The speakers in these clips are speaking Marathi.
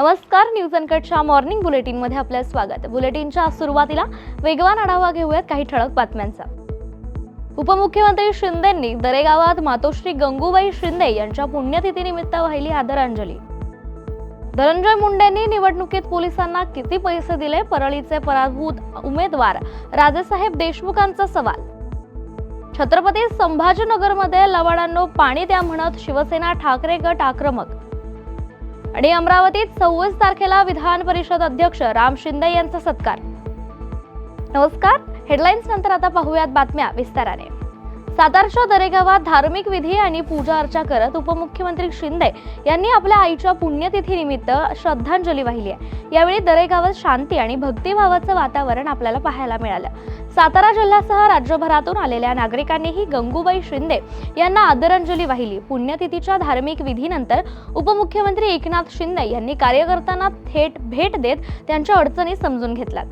नमस्कार न्यूज अनकटच्या मॉर्निंग बुलेटिनमध्ये आपलं स्वागत. बुलेटिनच्या सुरुवातीला वेगवान आढावा घेऊयात काही ठळक बातम्यांचा. उपमुख्यमंत्री शिंदेंनी दरेगावात मातोश्री गंगूबाई शिंदे यांच्या पुण्यतिथीनिमित्त वाहिली आदरांजली. धनंजय मुंडेंनी निवडणुकीत पोलिसांना किती पैसे दिले परळीचे पराभूत उमेदवार राजेसाहेब देशमुखांचा सवाल. छत्रपती संभाजीनगरमध्ये लवाडांनो पाणी द्या म्हणत शिवसेना ठाकरे गट आक्रमक. आणि अमरावतीत सव्वीस तारखेला विधान परिषद अध्यक्ष राम शिंदे यांचा सत्कार. नमस्कार हेडलाईन्स नंतर आता पाहूयात बातम्या विस्ताराने. सातारच्या दरेगावात धार्मिक विधी आणि पूजा अर्चा करत उपमुख्यमंत्री शिंदे यांनी आपल्या आईच्या पुण्यतिथीनिमित्त श्रद्धांजली वाहिली आहे. यावेळी दरेगावात शांती आणि भक्तिभावाचं वातावरण आपल्याला पाहायला मिळालं. सातारा जिल्ह्यासह राज्यभरातून आलेल्या नागरिकांनीही गंगूबाई शिंदे यांना आदरांजली वाहिली. पुण्यतिथीच्या धार्मिक विधीनंतर उपमुख्यमंत्री एकनाथ शिंदे यांनी कार्यकर्त्यांना थेट भेट देत त्यांच्या अडचणी समजून घेतल्यात.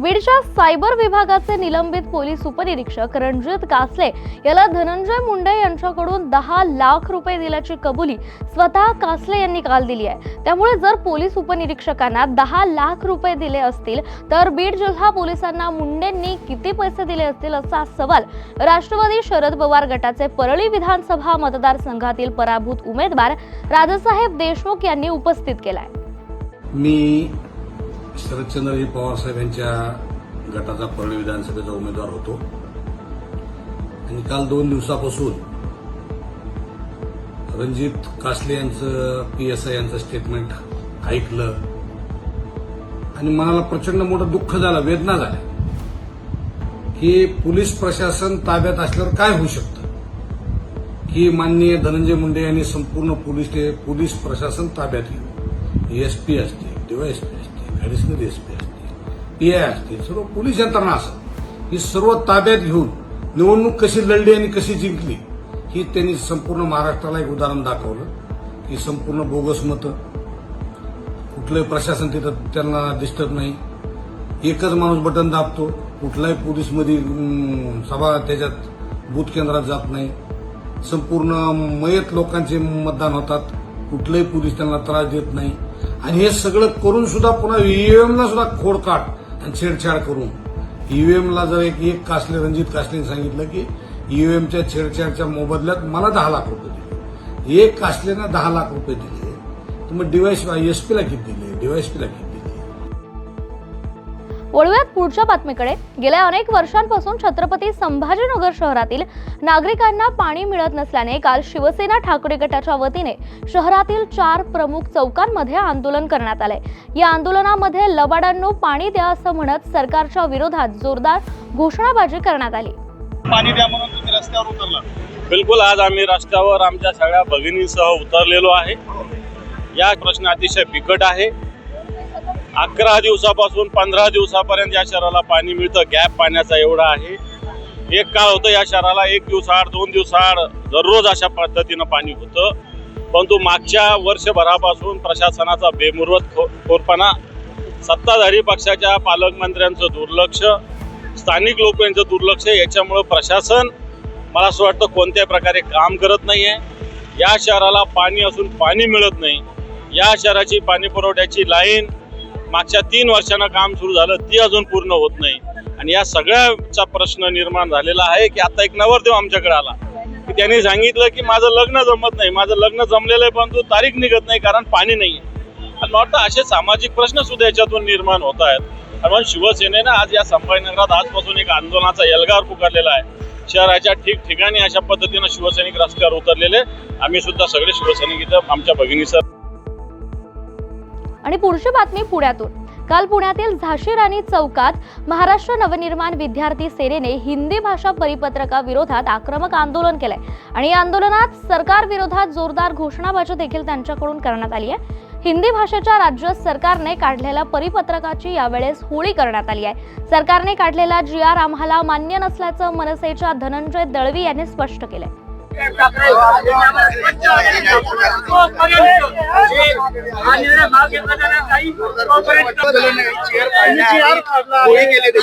बीडच्या सायबर विभागाचे निलंबित पोलीस उपनिरीक्षक रणजित कासले याला धनंजय मुंडे यांच्याकडून दहा लाख रुपये दिल्याची कबुली स्वतः कासले यांनी काल दिली आहे. त्यामुळे जर पोलीस उपनिरीक्षकांना दहा लाख रुपये दिले असतील तर बीड जिल्हा पोलिसांना मुंडेंनी किती पैसे दिले असतील असा सवाल राष्ट्रवादी शरद पवार गटाचे परळी विधानसभा मतदारसंघातील पराभूत उमेदवार राजासाहेब देशमुख यांनी उपस्थित केलाय. मी शरदचंद्रजी पवार यांच्या गटाचा परळी विधानसभेचा उमेदवार होतो. आणि काल दोन दिवसापासून रणजित कासले यांचं पी एस आय यांचं स्टेटमेंट ऐकलं. आणि मनाला प्रचंड मोठं दुःख झालं वेदना झाल्या. की पोलीस प्रशासन ताब्यात असल्यावर काय होऊ शकतं? की माननीय धनंजय मुंडे यांनी संपूर्ण पोलीस पोलीस प्रशासन ताब्यात घेऊन एसपी असतील डीवायएसपी असतील ऍडिशनल एसपी असतील पीआय असतील सर्व पोलीस यंत्रणा असं. ही सर्व ताब्यात घेऊन निवडणूक कशी लढली आणि कशी जिंकली ही त्यांनी संपूर्ण महाराष्ट्राला एक उदाहरण दाखवलं. की संपूर्ण बोगस मतं. कुठलंही प्रशासन तिथं त्यांना डिस्टर्ब नाही. एकच माणूस बटन दाबतो. कुठलाही पोलीसमध्ये सभा त्याच्यात बूथ केंद्रात जात नाही. संपूर्ण मयत लोकांचे मतदान होतात. कुठलेही पोलीस त्यांना त्रास देत नाही. आणि हे सगळं करून सुद्धा पुन्हा ईव्हीएमला सुद्धा खोडकाट आणि छेडछाड करून. ईव्हीएमला जर एक एक कासले रणजित कासलेने सांगितलं की ईव्हीएमच्या छेडछाडच्या मोबदल्यात मला दहा लाख रुपये दिले. एक कासलेनं दहा लाख रुपये दिले. तर मग एस एसपीला किती दिले? डीवायएसपीला किती? वळूयात पुढच्या बातमीकडे. गेल्या अनेक वर्षांपासून छत्रपती संभाजीनगर शहरातील नागरिकांना पाणी मिळत नसल्याने काल शिवसेना ठाकरे गटाच्या वतीने शहरातील चार प्रमुख चौकांमध्ये आंदोलन करण्यात आले. या आंदोलनामध्ये लबाडांनो पाणी द्या असं म्हणत सरकारच्या विरोधात जोरदार घोषणाबाजी करण्यात आली. पाणी द्या म्हणून तुम्ही रस्त्यावर उतरला. बिलकुल आज आम्ही रस्त्यावर आमच्या सगळ्या भगिनीसह उतरलेलो आहे. या प्रश्न अतिशय बिकट आहे. अकरा दिवसापासून पंधरा दिवसापर्यंत या शहराला पाणी मिळतं. गॅप पाण्याचा एवढा आहे. एक काळ होतं या शहराला एक दिवसाआड दोन दिवसाआड दररोज अशा पद्धतीनं पाणी होतं. परंतु मागच्या वर्षभरापासून प्रशासनाचा बेमुरवत खो खोरपणा सत्ताधारी पक्षाच्या पालकमंत्र्यांचं दुर्लक्ष स्थानिक लोक यांचं दुर्लक्ष याच्यामुळं प्रशासन मला असं वाटतं कोणत्याही प्रकारे काम करत नाही आहे या शहराला पाणी असून पाणी मिळत नाही. या शहराची पाणी पुरवठ्याची लाईन मागच्या तीन वर्षानं काम सुरू झालं ती अजून पूर्ण होत नाही. आणि या सगळ्याचा प्रश्न निर्माण झालेला आहे की आता एक नवरदेव आमच्याकडे आला. की त्यांनी सांगितलं की माझं लग्न जमत नाही माझं लग्न जमलेलं आहे परंतु तारीख निघत नाही कारण पाणी नाही आहे आणि वाटतं असे सामाजिक प्रश्न सुद्धा याच्यातून निर्माण होत आहेत. कारण शिवसेनेनं आज या संभाजीनगरात आजपासून एक आंदोलनाचा एल्गार पुकारलेला आहे. शहराच्या ठिकठिकाणी अशा पद्धतीनं शिवसैनिक रस्त्यावर उतरलेले. आम्ही सुद्धा सगळे शिवसैनिक इथं आमच्या भगिनीसह आणि पुढची बातमी पुण्यातून. काल पुण्यातील झाशी राणी चौकात महाराष्ट्र नवनिर्माण विद्यार्थी सेनेने हिंदी भाषा परिपत्रकाविरोधात आक्रमक आंदोलन केलंय. आणि या आंदोलनात सरकार विरोधात जोरदार घोषणाबाजी देखील त्यांच्याकडून करण्यात आली आहे. हिंदी भाषेच्या राज्य सरकारने काढलेल्या परिपत्रकाची यावेळेस होळी करण्यात आली आहे. सरकारने काढलेला जी आर आम्हाला मान्य नसल्याचं मनसेच्या धनंजय दळवी यांनी स्पष्ट केलंय.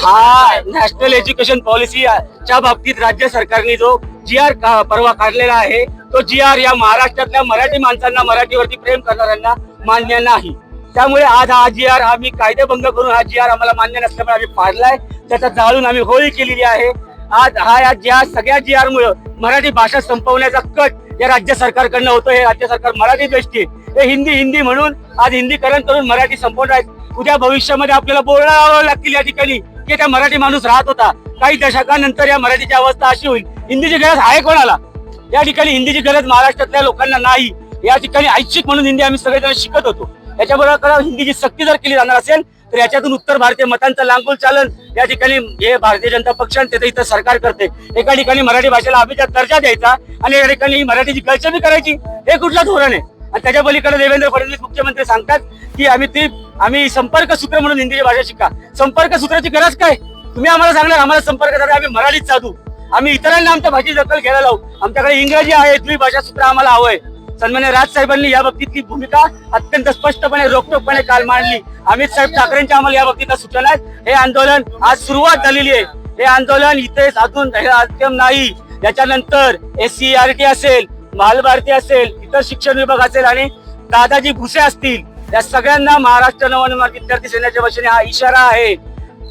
हा नॅशनल एज्युकेशन पॉलिसीच्या बाबतीत राज्य सरकारने जो जी आर परवा काढलेला आहे तो जी आर या महाराष्ट्रातल्या मराठी माणसांना मराठीवरती प्रेम करणाऱ्यांना मान्य नाही. त्यामुळे आज हा जी आर आम्ही कायदेभंग करून हा जी आर आम्हाला मान्य नसल्यामुळे आम्ही पाडलाय त्याचा जाळून आम्ही होळी केलेली आहे. आज हा या ज्या सगळ्या जी आर मुळे मराठी भाषा संपवण्याचा कट या राज्य सरकारकडनं होतो हे राज्य सरकार मराठी दृष्टी हे हिंदी हिंदी म्हणून आज हिंदीकरण करून मराठी संपवणार आहेत उद्या भविष्यामध्ये आपल्याला बोलावं लागतील या ठिकाणी की त्या मराठी माणूस राहत होता. काही दशकानंतर या मराठीची अवस्था अशी होईल. हिंदीची गरज आहे कोणाला? या ठिकाणी हिंदीची गरज महाराष्ट्रातल्या लोकांना नाही. या ठिकाणी ऐच्छिक म्हणून हिंदी आम्ही सगळेजण शिकत होतो. याच्याबरोबर हिंदीची सक्ती जर केली जाणार असेल तर याच्यातून उत्तर भारतीय मतांचं लांगुल चालन. या ठिकाणी हे भारतीय जनता पक्ष आणि इथं सरकार करते. एका ठिकाणी मराठी भाषेला अभिजात दर्जा द्यायचा आणि या ठिकाणी मराठीची गळचबी करायची. हे कुठलं धोरण आहे? आणि त्याच्या पलीकडे देवेंद्र फडणवीस मुख्यमंत्री सांगतात की आम्ही ती आम्ही संपर्क सूत्र म्हणून हिंदीची भाषा शिका. संपर्क सूत्राची गरज काय? तुम्ही आम्हाला सांगणार आम्हाला संपर्क साधा आम्ही मराठीत साधू. आम्ही इतरांना आमच्या भाषेची दखल घ्यायला लावू. आमच्याकडे इंग्रजी आहे द्विभाषा सूत्र आम्हाला हवं आहे सन्मान्य राज साहेबांनी या बाबतीतली भूमिका अत्यंत स्पष्टपणे रोखटोकपणे काल मांडली. अमित साहेब ठाकरेंच्या आम्हाला या बाबतीत सूचना आहेत. हे आंदोलन आज सुरुवात झालेली आहे. हे आंदोलन इथे अजून हे अंतिम नाही. याच्यानंतर एस सी आर टी असेल महालभारती असेल इतर शिक्षण विभाग असेल आणि दादाजी भुसे असतील या सगळ्यांना महाराष्ट्र नवनिर्माण विद्यार्थी सेनेच्या वतीने हा इशारा आहे.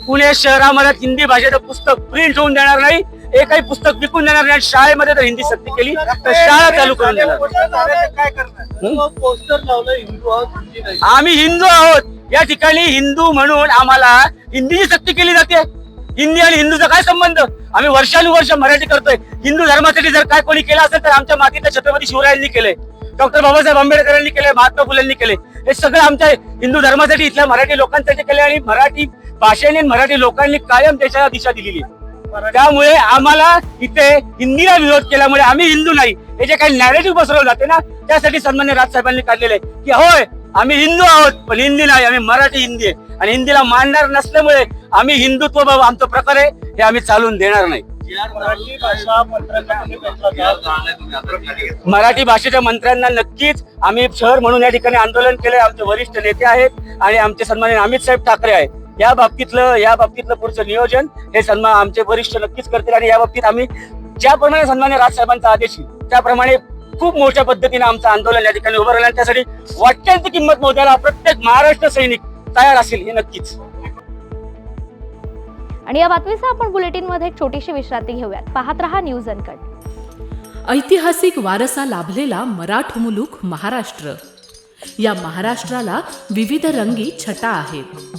पुणे शहरामध्ये हिंदी भाषेचं पुस्तक प्रिंट होऊन देणार नाही. एकही पुस्तक विकून देणार नाही. शाळेमध्ये जर हिंदी सक्ती केली तर शाळा चालू करून देणार. आम्ही हिंदू आहोत. या ठिकाणी हिंदू म्हणून आम्हाला हिंदीची सक्ती केली जाते. हिंदी आणि हिंदूचा काय संबंध? आम्ही वर्षानुवर्ष मराठी करतोय. हिंदू धर्मासाठी जर काय कोणी केलं असेल तर आमच्या मातीच्या छत्रपती शिवरायांनी केलंय डॉक्टर बाबासाहेब आंबेडकरांनी केले महात्मा फुलेंनी केले. हे सगळं आमच्या हिंदू धर्मासाठी इथल्या मराठी लोकांसाठी केले आणि मराठी भाषेने मराठी लोकांनी कायम देशाला दिशा दिलेली आहे. त्यामुळे आम्हाला इथे हिंदीला विरोध केल्यामुळे आम्ही हिंदू नाही. हे जे काही नॅरेटिव्ह पसरवलं जाते ना त्यासाठी सन्मान्य राजसाहेबांनी काढलेले आहे की होय आम्ही हिंदू आहोत पण हिंदी नाही आम्ही मराठी हिंदी आहे. आणि हिंदीला मानणार नसल्यामुळे आम्ही हिंदुत्व बाबा आमचा प्रकार आहे हे आम्ही चालून देणार नाही. मराठी भाषेच्या मंत्र्यांना नक्कीच आम्ही शहर म्हणून या ठिकाणी आंदोलन केलंय. आमचे वरिष्ठ नेते आहेत आणि आमचे सन्माननीय अमित साहेब ठाकरे आहेत. या बाबतीतलं या बाबतीतलं पुढचं नियोजन हे सन्मान आमचे वरिष्ठ नक्कीच करतील आणि या बाबतीत आम्ही ज्याप्रमाणे सन्मान्य राजसाहेबांचा आदेश येईल त्याप्रमाणे खूप मोठ्या पद्धतीने आमचं आंदोलन या ठिकाणी उभं राहिलं आणि त्यासाठी वाटेल ती किंमत मोजायला प्रत्येक महाराष्ट्र सैनिक तयार असेल हे नक्कीच. आणि या बातमीचा आपण बुलेटिनमध्ये एक छोटीशी विश्रांती घेऊयात. पाहत रहा न्यूज अनकट. ऐतिहासिक वारसा लाभलेला मराठ मुलूक महाराष्ट्र. या महाराष्ट्राला विविध रंगी छटा आहेत.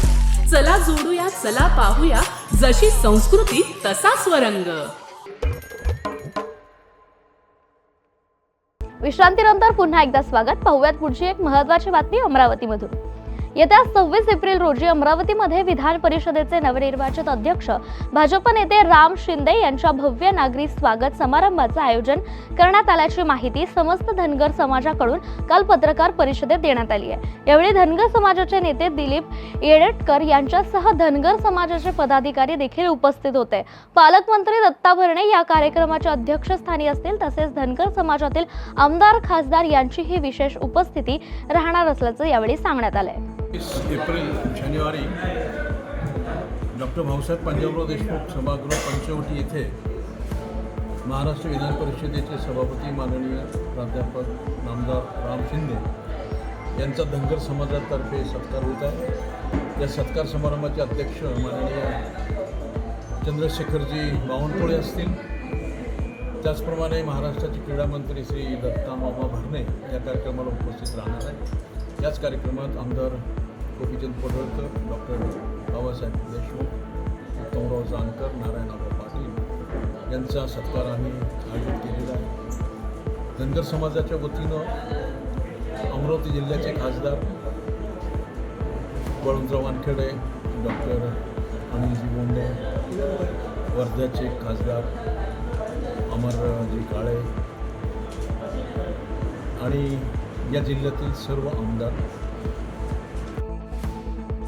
चला जोडूया चला पाहूया. जशी संस्कृती तसा स्वरंग विश्रांतीनंतर पुन्हा एकदा स्वागत. पाहूयात पुढची एक महत्वाची बातमी अमरावतीमधून. येत्या सव्वीस एप्रिल रोजी अमरावतीमध्ये विधान परिषदेचे नवनिर्वाचित अध्यक्ष भाजप नेते राम शिंदे यांच्या भव्य नागरी स्वागत समारंभाचं आयोजन करण्यात आल्याची माहिती समस्त धनगर समाजाकडून काल पत्रकार परिषदेत देण्यात आली आहे. यावेळी धनगर समाजाचे नेते दिलीप येडेटकर यांच्यासह धनगर समाजाचे पदाधिकारी देखील उपस्थित होते. पालकमंत्री दत्ता भरणे या कार्यक्रमाच्या अध्यक्षस्थानी असतील तसेच धनगर समाजातील आमदार खासदार यांचीही विशेष उपस्थिती राहणार असल्याचं यावेळी सांगण्यात आलंय. वीस एप्रिल शनिवारी डॉक्टर भाऊसाहेब पंजाबराव देशमुख सभागृह पंचवटी येथे महाराष्ट्र विधान परिषदेचे सभापती माननीय प्राध्यापक नामदार राम शिंदे यांचा धनगर समाजातर्फे सत्कार होत आहे. या सत्कार समारंभाचे अध्यक्ष माननीय चंद्रशेखरजी बावनकुळे असतील. त्याचप्रमाणे महाराष्ट्राचे क्रीडा मंत्री श्री दत्ता मामा भरणे या कार्यक्रमाला उपस्थित राहणार आहे याच कार्यक्रमात आमदार गोपीचंद पडळकर डॉक्टर बाबासाहेब देशमुख उत्तमराव जानकर नारायणराव पाटील यांचा सत्कार आम्ही आयोजित केलेला आहे. धनगर समाजाच्या वतीनं अमरावती जिल्ह्याचे खासदार बळवंतराव वानखेडे डॉक्टर अनिलजी बोंडे वर्ध्याचे खासदार अमरजी काळे आणि या जिल्ह्यातील सर्व आमदार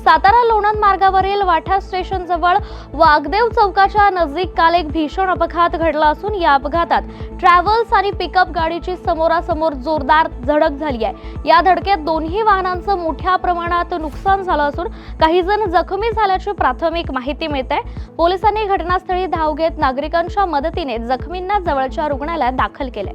सातारा लोणंद मार्गावरील वाठा स्टेशन जवळ वाघदेव चौकाच्या नजीक काल एक भीषण अपघात घडला असून या अपघातात ट्रॅव्हल्स आणि पिकअप गाडीची समोरासमोर जोरदार धडक झाली आहे. या धडकेत दोन्ही वाहनांचं मोठ्या प्रमाणात नुकसान झालं असून काही जण जखमी झाल्याची प्राथमिक माहिती मिळते. पोलिसांनी घटनास्थळी धाव घेत नागरिकांच्या मदतीने जखमींना जवळच्या रुग्णालयात दाखल केले.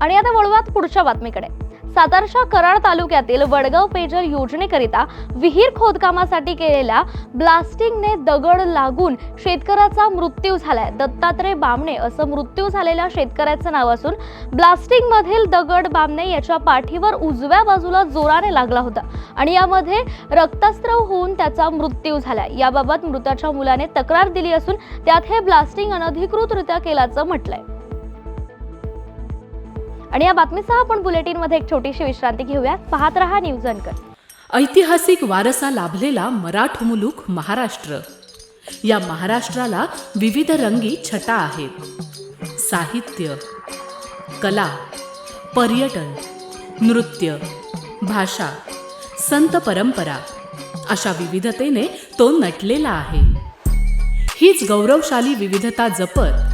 आणि आता वळूयात पुढच्या बातमीकडे. सातारच्या कराड तालुक्यातील वडगाव पेजल योजनेकरिता विहीर खोदकामासाठी केलेल्या ब्लास्टिंगने दगड लागून शेतकऱ्याचा मृत्यू झालाय. दत्तात्रय बामणे असं मृत्यू झालेल्या शेतकऱ्याचं नाव असून ब्लास्टिंग मधील दगड बामणे याच्या पाठीवर उजव्या बाजूला जोराने लागला होता आणि यामध्ये रक्तस्राव होऊन त्याचा मृत्यू झाला याबाबत मृताच्या मुलाने तक्रार दिली असून त्यात हे ब्लास्टिंग अनधिकृतरित्या केल्याचं म्हटलंय. आणि या बातमीसह आपण बुलेटिनमध्ये एक छोटीशी विश्रांती घेऊया पाहत रहा न्यूज अनकर ऐतिहासिक वारसा लाभलेला मराठ मुलुख महाराष्ट्र. या महाराष्ट्राला विविध रंगी छटा आहेत. साहित्य कला पर्यटन नृत्य भाषा संत परंपरा अशा विविधतेने तो नटलेला आहे. हीच गौरवशाली विविधता जपत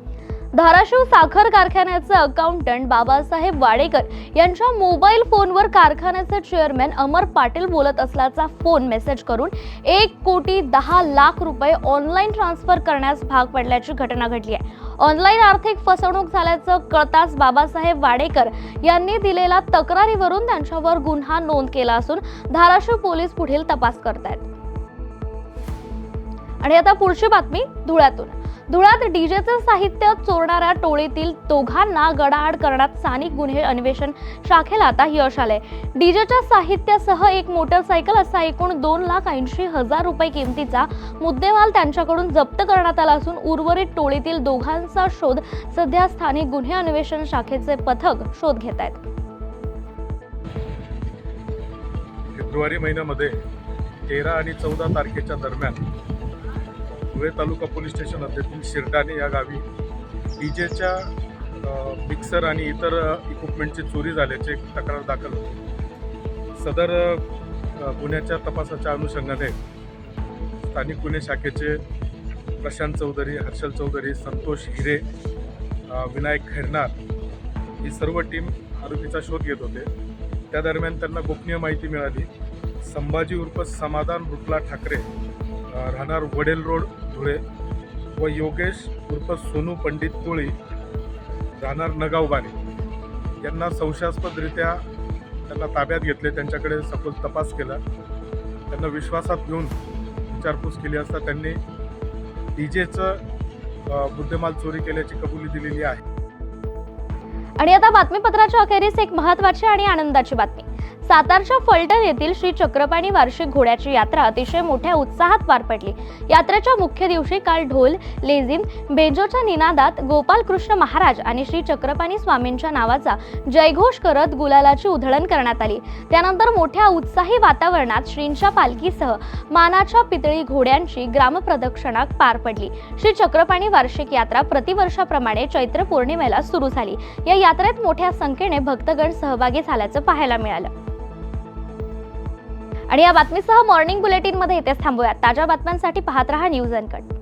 धाराशिव साखर कारखान्याचे अकाउंटंट बाबासाहेब वाडेकर यांच्या मोबाईल फोनवर कारखान्याचे चेअरमॅन अमर पाटील बोलत असल्याचा फोन मेसेज करून एक कोटी दहा लाख रुपये ऑनलाईन ट्रान्सफर करण्यास भाग पडल्याची घटना घडली आहे. ऑनलाईन आर्थिक फसवणूक झाल्याचं कळताच बाबासाहेब वाडेकर यांनी दिलेल्या तक्रारीवरून त्यांच्यावर गुन्हा नोंद केला असून धाराशिव पोलीस पुढील तपास करत आहेत आणि आता पुढची बातमी धुळ्यातून. धुळ्यात डीजेचं साहित्य चोरणाऱ्या टोळीतील दोघांना गडाआड करण्यात स्थानिक गुन्हे अन्वेषण शाखेला आता यश आलंय. डीजेच्या साहित्यासह एक मोटरसायकल असा एकूण दोन लाख ऐंशी हजार रुपये किमतीचा मुद्देमाल त्यांच्याकडून जप्त करण्यात आला असून उर्वरित टोळीतील दोघांचा शोध सध्या स्थानिक गुन्हे अन्वेषण शाखेचे पथक शोध घेत आहेत. फेब्रुवारी महिन्यामध्ये तेरा आणि चौदा तारखेच्या दरम्यान धुळे तालुका पोलीस स्टेशन हद्दीतील शिरडाणे या गावी डीजेच्या मिक्सर आणि इतर इक्विपमेंटची चोरी झाल्याचे तक्रार दाखल होती. सदर गुन्ह्याच्या तपासाच्या अनुषंगाने स्थानिक गुन्हे शाखेचे प्रशांत चौधरी हर्षल चौधरी संतोष हिरे विनायक खैरनार ही सर्व टीम आरोपीचा शोध घेत होते. त्या दरम्यान त्यांना गोपनीय माहिती मिळाली. संभाजी उर्फ समाधान रुपला ठाकरे राहणार वडेल रोड धुळे व योगेश उर्फ सोनू पंडित कोळी राहणार नगाव यांना संशयास्पदरित्या त्यांना ताब्यात घेतले त्यांच्याकडे सखोल तपास केला. त्यांना विश्वासात घेऊन विचारपूस केली असता त्यांनी डीजेचं मुद्देमाल चोरी केल्याची कबुली दिलेली आहे. आणि आता बातमीपत्राच्या अखेरीस एक महत्वाची आणि आनंदाची बातमी. सातारच्या फलटण येथील श्री चक्रपाणी वार्षिक घोड्याची यात्रा अतिशय मोठ्या उत्साहात पार पडली. यात्रेच्या मुख्य दिवशी काल ढोल लेझिम बेंजोच्या निनादात गोपाल कृष्ण महाराज आणि श्री चक्रपाणी स्वामींच्या नावाचा जयघोष करत गुलालाची उधळण करण्यात आली. त्यानंतर मोठ्या उत्साही वातावरणात श्रींच्या पालखीसह मानाच्या पितळी घोड्यांची ग्रामप्रदक्षिणा पार पडली. श्री चक्रपाणी वार्षिक यात्रा प्रतिवर्षाप्रमाणे चैत्र पौर्णिमेला सुरू झाली. या यात्रेत मोठ्या संख्येने भक्तगण सहभागी झाल्याचं पाहायला मिळालं. आणि या बातमीसह मॉर्निंग बुलेटिनमध्ये इथेच थांबूयात. ताज्या बातम्यांसाठी पाहत रहा न्यूज अनकट.